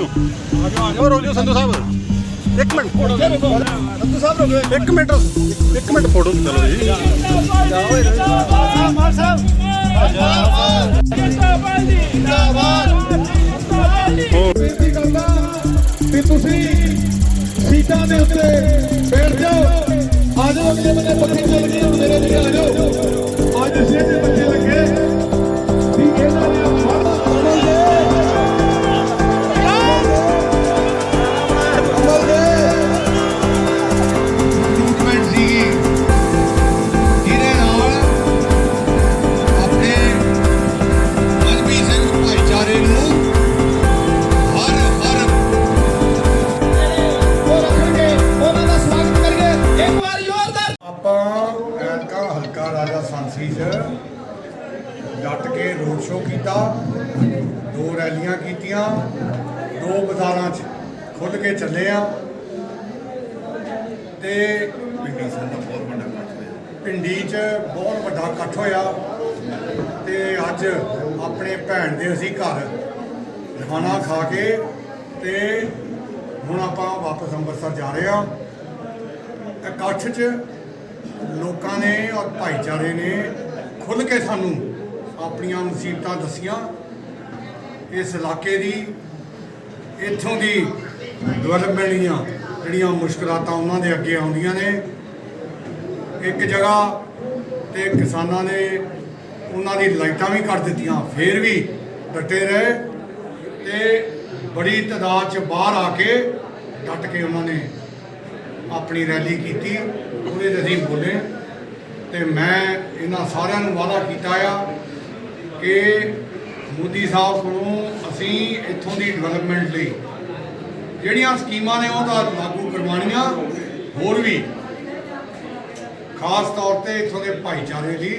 ਲਿਓ ਆ ਜਾਓ ਆ ਜਾਓ ਸਾਹਿਬ। ਇੱਕ ਮਿੰਟ। ਫੋਟੋ ਸੰਧੂ ਸਾਹਿਬ ਰੋਕ ਇੱਕ ਮਿੰਟ। ਇੱਕ ਮਿੰਟ ਫੋਟੋ ਚਲੋ ਜੀ। ਮਾਰ ਸਾਹਿਬ ਜਿੰਦਾਬਾਦ। ਜਿੰਦਾਬਾਦ ਬੇਨਤੀ ਤੁਸੀਂ ਸੀਟਾਂ ਦੇ ਉੱਤੇ ਬੈਠ ਜਾਓ ਆ ਅਗਲੇ ਬੰਦੇ ਪੱਖੇ ਚੱਲ ਗਏ ਮੇਰੇ ਵੀ ਆ ਅੱਜ ਸਿਰ ਦੇ ਡਟ ਕੇ ਰੋਡ ਸ਼ੋਅ ਕੀਤਾ, ਦੋ ਰੈਲੀਆਂ ਕੀਤੀਆਂ, ਦੋ ਬਾਜ਼ਾਰਾਂ 'ਚ ਖੁੱਲ ਕੇ ਚੱਲੇ ਆ। ਤੇ ਪਿੰਡੀ ਸੰਦਾ ਬਹੁਤ ਵੱਡਾ ਇਕੱਠ ਹੋਇਆ। ਪਿੰਡੀ 'ਚ ਬਹੁਤ ਵੱਡਾ ਇਕੱਠ ਹੋਇਆ। ਤੇ ਅੱਜ ਆਪਣੇ ਭੈਣ ਦੇ ਅਸੀਂ ਘਰ ਖਾਣਾ ਖਾ ਕੇ ਤੇ ਹੁਣ ਆਪਾਂ ਵਾਪਸ ਅੰਮ੍ਰਿਤਸਰ ਜਾ ਰਹੇ ਆ। ਇਕੱਠ 'ਚ ਲੋਕਾਂ ਨੇ ਔਰ ਭਾਈਚਾਰੇ ਨੇ ਖੁੱਲ੍ਹ ਕੇ ਸਾਨੂੰ ਆਪਣੀਆਂ ਮੁਸੀਬਤਾਂ ਦੱਸੀਆਂ। ਇਸ ਇਲਾਕੇ ਦੀ, ਇੱਥੋਂ ਦੀ ਡਿਵੈਲਪਮੈਂਟ ਦੀਆਂ ਜਿਹੜੀਆਂ ਮੁਸ਼ਕਲਾਤਾਂ ਉਹਨਾਂ ਦੇ ਅੱਗੇ ਆਉਂਦੀਆਂ ਨੇ। ਇੱਕ ਜਗ੍ਹਾ ਤੇ ਕਿਸਾਨਾਂ ਨੇ ਉਹਨਾਂ ਦੀ ਲਾਈਟਾਂ ਵੀ ਕੱਟ ਦਿੱਤੀਆਂ, ਫੇਰ ਵੀ ਡਟੇ ਰਹੇ ਤੇ ਬੜੀ ਤਾਦਾਦ 'ਚ ਬਾਹਰ ਆ ਕੇ ਡਟ ਕੇ ਉਹਨਾਂ ਨੇ ਆਪਣੀ ਰੈਲੀ ਕੀਤੀ। ਉਹਦੇ 'ਚ ਅਸੀਂ ਬੋਲੇ ਤੇ ਮੈਂ ਇਹਨਾਂ ਸਾਰਿਆਂ ਨੂੰ ਵਾਅਦਾ ਕੀਤਾ ਆ ਕਿ ਮੋਦੀ ਸਾਹਿਬ ਕੋਲੋਂ ਅਸੀਂ ਇੱਥੋਂ ਦੀ ਡਿਵੈਲਪਮੈਂਟ ਲਈ ਜਿਹੜੀਆਂ ਸਕੀਮਾਂ ਨੇ ਉਹ ਤਾਂ ਲਾਗੂ ਕਰਵਾਉਣੀਆਂ, ਹੋਰ ਵੀ ਖਾਸ ਤੌਰ ਤੇ ਇੱਥੋਂ ਦੇ ਭਾਈਚਾਰੇ ਲਈ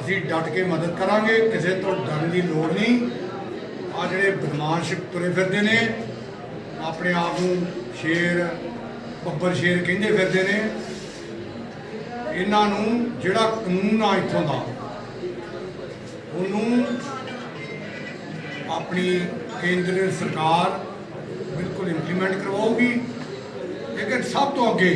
ਅਸੀਂ ਡਟ ਕੇ ਮਦਦ ਕਰਾਂਗੇ, ਕਿਸੇ ਤੋਂ ਡਰਨ ਦੀ ਲੋੜ ਨਹੀਂ। ਆ ਜਿਹੜੇ ਬਦਮਾਸ਼ ਤੁਰੇ ਫਿਰਦੇ ਨੇ, ਆਪਣੇ ਆਪ ਨੂੰ ਸ਼ੇਰ, ਬੱਬਰ ਸ਼ੇਰ ਕਹਿੰਦੇ ਫਿਰਦੇ ਨੇ। ਇਹਨਾਂ ਨੂੰ ਜਿਹੜਾ ਕਾਨੂੰਨ ਆ ਇੱਥੋਂ ਦਾ ਉਹਨੂੰ ਆਪਣੀ ਕੇਂਦਰ ਸਰਕਾਰ ਬਿਲਕੁਲ ਇੰਪਲੀਮੈਂਟ ਕਰਵਾਉਗੀ ਲੇਕਿਨ ਸਭ ਤੋਂ ਅੱਗੇ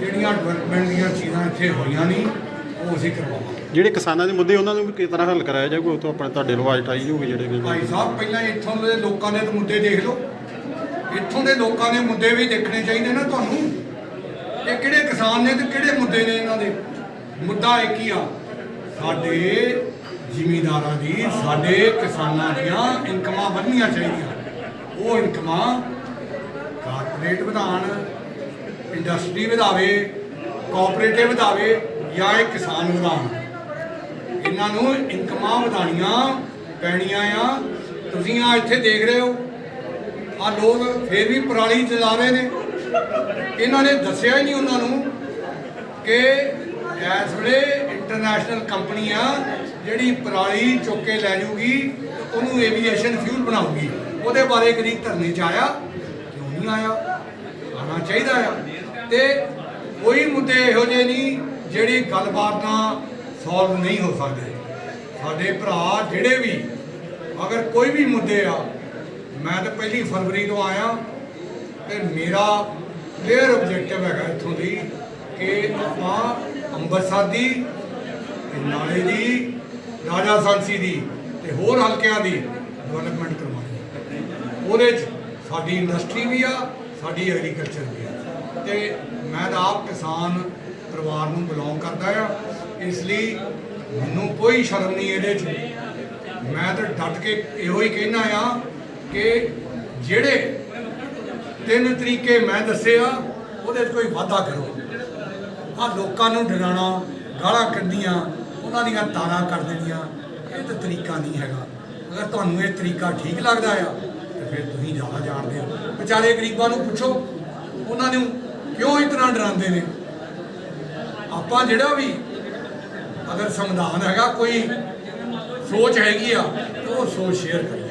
ਜਿਹੜੀਆਂ ਡਿਵੈਲਪਮੈਂਟ ਦੀਆਂ ਚੀਜ਼ਾਂ ਇੱਥੇ ਹੋਈਆਂ ਨਹੀਂ ਉਹ ਅਸੀਂ ਕਰਵਾਵਾਂਗੇ। ਜਿਹੜੇ ਕਿਸਾਨਾਂ ਦੇ ਮੁੱਦੇ ਉਹਨਾਂ ਨੂੰ ਵੀ ਕਿਸ ਤਰ੍ਹਾਂ ਹੱਲ ਕਰਾਇਆ ਜਾਊਗਾ? ਉਹ ਤੋਂ ਆਪਣੇ ਤੁਹਾਡੇ ਲਵਾਜ ਟਾਈ ਜਾਊਗੀ ਜਿਹੜੇ ਭਾਈ ਸਾਹਿਬ ਪਹਿਲਾਂ ਇੱਥੋਂ ਦੇ ਲੋਕਾਂ ਦੇ ਮੁੱਦੇ ਦੇਖ ਲਓ। ਇੱਥੋਂ ਦੇ ਲੋਕਾਂ ਦੇ ਮੁੱਦੇ ਵੀ ਦੇਖਣੇ ਚਾਹੀਦੇ ਨਾ ਤੁਹਾਨੂੰ। ਇਹ ਕਿਹੜੇ ਕਿਸਾਨ ਨੇ ਤੇ ਕਿਹੜੇ ਮੁੱਦੇ ਨੇ ਇਹਨਾਂ ਦੇ? ਮੁੱਦਾ ਇੱਕ ਹੀ ਆ ਸਾਡੇ ਜ਼ਿਮੀਦਾਰਾਂ ਦੀ ਸਾਡੇ ਕਿਸਾਨਾਂ ਦੀਆਂ ਇਨਕਮਾਂ ਵਧਣੀਆਂ ਚਾਹੀਦੀਆਂ ਉਹ ਇਨਕਮਾਂ ਕਾਰਪੋਰੇਟ ਵਧਾਣ ਇੰਡਸਟਰੀ ਵਧਾਵੇ, ਕੋਆਪਰੇਟਿਵ ਵਧਾਵੇ ਜਾਂ ਇਹ ਕਿਸਾਨ ਵਧਾਉਣ। ਇਹਨਾਂ ਨੂੰ ਇਨਕਮਾਂ ਵਧਾਣੀਆਂ ਪੈਣੀਆਂ ਆ। ਤੁਸੀਂ ਆ ਇੱਥੇ ਦੇਖ ਰਹੇ ਹੋ ਆ ਲੋਕ ਫੇਰ ਵੀ ਪਰਾਲੀ ਚਲਾ ਰਹੇ ਨੇ। ਇਹਨਾਂ ਨੇ ਦੱਸਿਆ ਹੀ ਨਹੀਂ ਉਹਨਾਂ ਨੂੰ ਕਿ ਇਸ ਵੇਲੇ ਇੰਟਰਨੈਸ਼ਨਲ ਕੰਪਨੀਆਂ ਜਿਹੜੀ ਪਰਾਲੀ ਚੁੱਕ ਕੇ ਲੈ ਜੂਗੀ ਉਹਨੂੰ ਏਵੀਏਸ਼ਨ ਫਿਊਲ ਬਣਾਉਗੀ ਉਹਦੇ ਬਾਰੇ ਕਦੀ ਧਰਨੇ ਚ ਆਇਆ, ਕਿਉਂ ਨਹੀਂ ਆਇਆ? ਆਉਣਾ ਚਾਹੀਦਾ ਆ। ਤੇ ਕੋਈ ਮੁੱਦੇ ਇਹੋ ਜਿਹੇ ਨਹੀਂ ਜਿਹੜੀ ਗੱਲਬਾਤ ਨਾਲ ਸੋਲਵ ਨਹੀਂ ਹੋ ਸਕਦੇ। ਸਾਡੇ ਭਰਾ ਜਿਹੜੇ ਵੀ, ਅਗਰ ਕੋਈ ਵੀ ਮੁੱਦੇ ਆ, ਮੈਂ ਤਾਂ ਪਹਿਲੀ ਫਰਵਰੀ ਤੋਂ ਆਇਆ ਤੇ ਮੇਰਾ ਕਲੀਅਰ ਆਬਜੈਕਟਿਵ ਹੈਗਾ ਇੱਥੋਂ ਦੀ ਕਿ ਆਪਾਂ ਅੰਮ੍ਰਿਤਸਰ ਦੀ ਨਾਲੇ ਦੀ ਰਾਜਾ ਸਾਂਸੀ ਦੀ ਤੇ ਹੋਰ ਹਲਕਿਆਂ ਦੀ ਡਿਵੈਲਪਮੈਂਟ ਕਰਵਾਉਣੀ ਉਹਦੇ 'ਚ ਸਾਡੀ ਇੰਡਸਟਰੀ ਵੀ ਆ, ਸਾਡੀ ਐਗਰੀਕਲਚਰ ਵੀ ਆ। ਤੇ ਮੈਂ ਤਾਂ ਆਪ ਕਿਸਾਨ ਪਰਿਵਾਰ ਨੂੰ ਬਿਲੋਂਗ ਕਰਦਾ ਆ। ਇਸ ਲਈ ਮੈਨੂੰ ਕੋਈ ਸ਼ਰਮ ਨਹੀਂ ਇਹਦੇ 'ਚ। ਮੈਂ ਤਾਂ ਡਟ ਕੇ ਇਹੋ ਹੀ ਕਹਿਣਾ ਆ ਕਿ ਜਿਹੜੇ ਤਿੰਨ ਤਰੀਕੇ ਮੈਂ ਦੱਸੇ ਆ, ਉਹਦੇ 'ਚ ਕੋਈ ਵਾਧਾ ਕਰੋ। ਆ ਲੋਕਾਂ ਨੂੰ ਡਰਾਉਣਾ, ਗਾਲਾਂ ਕੱਢੀਆਂ ਉਹਨਾਂ ਦੀਆਂ ਤਾਰਾਂ ਕਰ ਦੇਣੀਆਂ, ਇਹ ਤਾਂ ਤਰੀਕਾ ਨਹੀਂ ਹੈਗਾ। ਅਗਰ ਤੁਹਾਨੂੰ ਇਹ ਤਰੀਕਾ ਠੀਕ ਲੱਗਦਾ ਆ, ਤੇ ਫਿਰ ਤੁਸੀਂ ਜ਼ਿਆਦਾ ਜਾਣਦੇ ਹੋ। ਵਿਚਾਰੇ ਗਰੀਬਾਂ ਨੂੰ ਪੁੱਛੋ, ਉਹਨਾਂ ਨੂੰ ਕਿਉਂ ਇਤਨਾ ਡਰਾਉਂਦੇ ਨੇ? ਆਪਾਂ ਜਿਹੜਾ ਵੀ ਅਗਰ ਸੰਵਿਧਾਨ ਹੈਗਾ, ਕੋਈ ਸੋਚ ਹੈਗੀ ਆ, ਤਾਂ ਉਹ ਸੋਚ ਸ਼ੇਅਰ ਕਰੇ